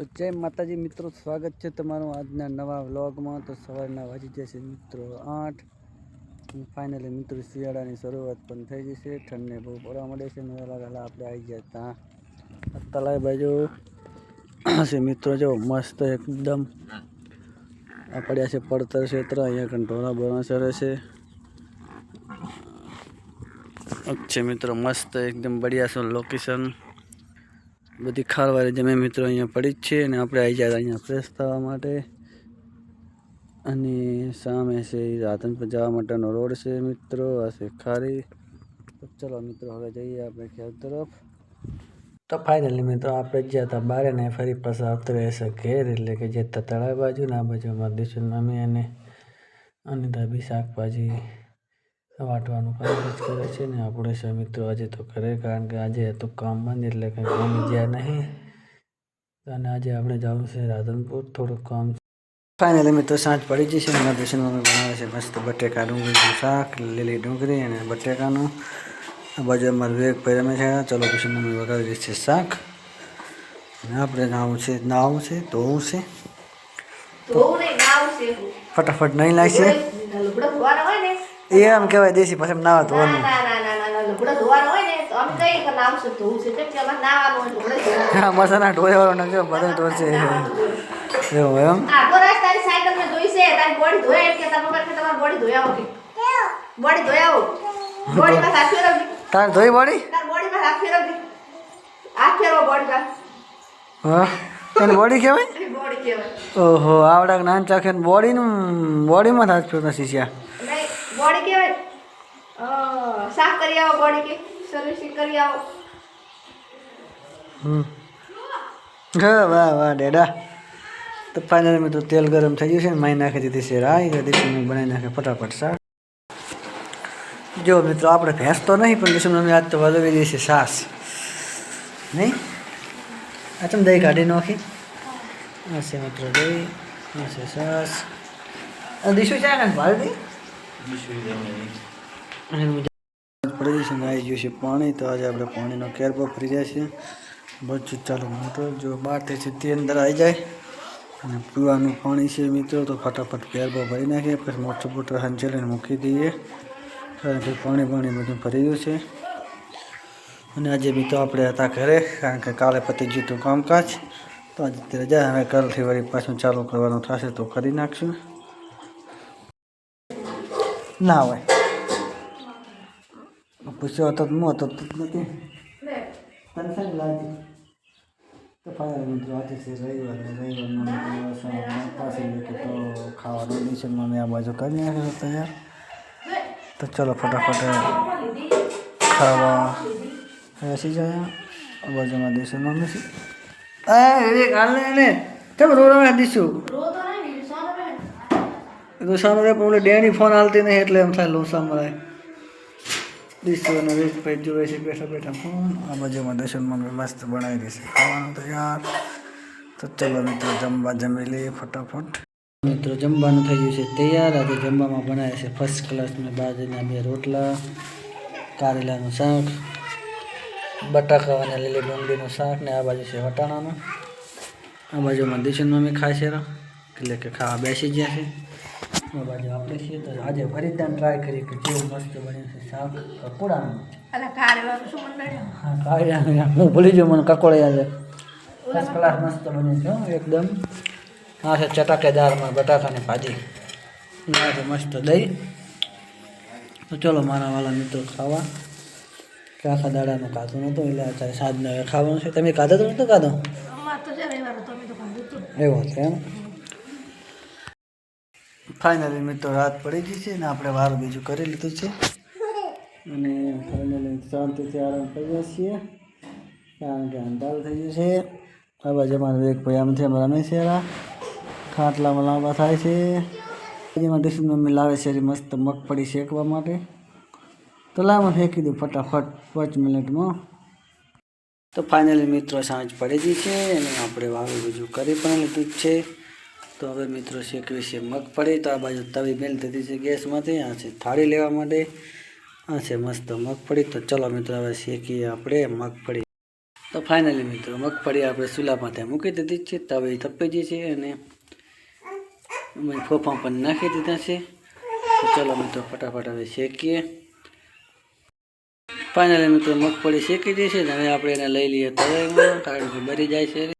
તો જય માતાજી મિત્રો, સ્વાગત છે તમારું આજના નવા વ્લોગમાં. તો સવારના વાજી જશે મિત્રો આઠ. ફાઇનલી મિત્રો શિયાળાની શરૂઆત પણ થઈ જશે ઠંડને બહુ પડવા મળે છે. નવા વહેલા આપણે આવી ગયા ત્યાં તલાઈ બાજુ છે મિત્રો, જો મસ્ત એકદમ આ પડ્યા છે પડતર ક્ષેત્ર. અહીંયા ઢોરા બોરા ચરે છે. છે મિત્રો, મસ્ત એકદમ બઢિયા છે લોકેશન બધી ખારવાળી જમીન મિત્રો અહીંયા પડી જ છે અને આપણે આવી જાય અહીંયા ફ્રેશ થવા માટે. અને સામે છે એ રાધનપુર જવા માટેનો રોડ છે મિત્રો, આ છે ખારી. તો ચલો મિત્રો, હવે જઈએ આપણે ખેર તરફ. તો ફાઇનલી મિત્રો, આપણે જ્યાં હતા બારે ને ફરી પાછા ઉતરે છે ઘેર, એટલે કે જે તળાવ બાજુ ને આ બાજુ અમારા દિશુલ મમ્મી અને અનિતા બી શાકભાજી વાટવાનું કામ જ કરે છે ને આપણે છે મિત્રો આજે તો કરે કારણ કે આજે હતું કામ બંધ એટલે કંઈ કામ જ્યાં નહીં. અને આજે આપણે જવું છે રાધનપુર થોડુંક કામ ફાઇનલી મિત્રો સાંજ પડી જશે ને મારા દિશુલ મમ્મી બનાવે છે. મસ્ત બટેકા ડુંગળીનું શાક લીલી ડુંગળી અને બટેકાનું. આ બાજુ અમારે વેગ પહેરમે છે. ચલો પછી મમ્મી વગાડી છે શાક. અને આપણે નાવું છે નાવું છે ધોવું છે. ફટાફટ નહીં લાગશે. એ એમ કહેવાય દેશી પછી નાવા ના ધોવાનું ના ના ના ના ના કે નાવું છે? હા બધો એવું એમ? તારી સાયકલ મેં ધોઈ છે તારી બોડી બોડી બોડી હા? એને બોડી કહેવાય બોડી ઓહો આવડા નાન ચાખે બોડીનું બોડીમાં હાથ ફેરતા શીશ્યા. બોડી કહેવાય. સાફ કરી આવો બોડી કે સર્વિસિંગ કરી આવો. વાહ વાહ, ડેડા. તો ફાઇનલી મિત્રો તેલ ગરમ થઈ ગયું છે ને માઈ નાખી દીધી છે રાઈ દીધી બનાવી નાખે ફટાફટ શાક. જો મિત્રો, આપણે ભેંસ તો નહીં, પણ દિશુ આજ તો વલવી દઈ છે સાસ નહીં? આ તમે દહીં કાઢી નાખી? હશે છે મિત્રો દહીં હશે છે સાસ દિશુ ચા કાંઈ ભાડી છે આવી ગયું છે પાણી તો આજે આપણે પાણીનો કેર પર ફરી જાય છે બધું ચાલુ મોટર જો બહારથી છે તે અંદર આવી જાય. અને પીવાનું પાણી છે મિત્રો, તો ફટાફટ કેર પર ભરી નાખીએ. પછી મોટર બોટર હંચેલીને મૂકી દઈએ. કારણ કે પાણી પાણી બધું ભરી ગયું છે અને આજે મિત્રો આપણે હતા ઘરે કારણ કે કાલે પતી ગયું કામકાજ. તો આજે રજા હવે કાલથી વળી પાછું ચાલુ કરવાનું થશે તો કરી નાખશું. ના હોય પૂછ્યો હતો તો હું હતો તો નથી તને સારી લાગી તો ફાયર મિત્રો આજે છે રવિવાર ને રવિવારનો દિવસ પાસે કે તો ખાવાનું ડિશમાં મેં આ બાજુ કરી નાખ્યો તૈયાર તો ચલો ફટાફટ ખાવા બેસી જાય આ બાજુમાં દિશુમાં બેસી એ રે કાલે એને કેમ રો રવા દીશું રોતો નહીં સોનો બેન લોસાનો રે પણ ડેની ફોન હાલતી નહીં એટલે એમ થાય લોસા મરાય વેજ ભાઈ જોવે છે, બેઠા બેઠા ફોન. આ બાજુમાં દર્શનમાં મસ્ત બનાવી દેશે ખાવાનું મિત્રો, જમવા જમી લઈએ ફટાફટ. મિત્રો, જમવાનું થઈ ગયું છે તૈયાર. આજે જમવામાં બનાવે છે ફર્સ્ટ ક્લાસના બાજરીના બે રોટલા, કારેલાનું શાક, બટાકા અને લીલી ડુંગળીનું શાક ને આ બાજુ છે વટાણાનું. આ બાજુમાં દિશન મમ્મી ખાય છે એટલે કે ખાવા બેસી ગયા છે. આ બાજુ આપણે છીએ તો આજે ફરીદાન ટ્રાય કરી કે કેવું મસ્ત બન્યું છે શાક કકોડાનું. હા કાળિયા હું ભૂલી ગયો મને કકોડિયા છે. ફર્સ્ટ ક્લાસ મસ્ત બન્યું છે હો, એકદમ. આ છે ચટાકેદારમાં બટાકાની ભાજી. ના છે મસ્ત દહીં. તો ચલો મારા વાલા મિત્રો ખાવા. કે આખા દાડાનું ખાતું નહોતું એટલે અત્યારે સાંજને ખાવાનું છે. તમે ખાધા તો નહોતું ખાધો? ખાધું એવો છે એમ? ફાઇનલી મિત્રો રાત પડી ગઈ છે ને આપણે વારું બીજું કરી લીધું છે. અને ફાઇનલી શાંતિથી આરામ કરીએ છીએ. કારણ કે અંધાર થઈ ગયું છે. આ બાજુ અમારે એક ભાઈ આમથી અમે રમે છે ખાટલામાં લાંબા થાય છે. એમાં ડિશન મમ્મી લાવે છે મસ્ત મગફળી શેકવા માટે. તો લાવમાં ફેંકી દઉં ફટાફટ પાંચ મિનિટમાં. તો ફાઇનલી મિત્રો સાંજ પડી ગઈ છે અને આપણે વાવી બીજું કરી પણ લીધું જ છે. તો હવે મિત્રો શેકવી છે મગફળી તો આ બાજુ તવી મેલ દીધી છે ગેસમાંથી. આ છે થાળી લેવા માટે. આ છે મસ્ત મગફળી તો ચલો મિત્રો હવે શેકીએ આપણે મગફળી તો ફાઇનલી મિત્રો મગફળી આપણે ચૂલા મૂકી દીધી છે. તવે તપી ગઈ છે અને ફોફા પણ નાખી દીધા છે. તો ચલો મિત્રો ફટાફટ હવે શેકીએ. ફાઇનલી મિત્રો મગફળી શેકી દઈ છે. ને હવે આપણે એને લઈ લઈએ તવેમાં. કારણ કે બરી જાય છે.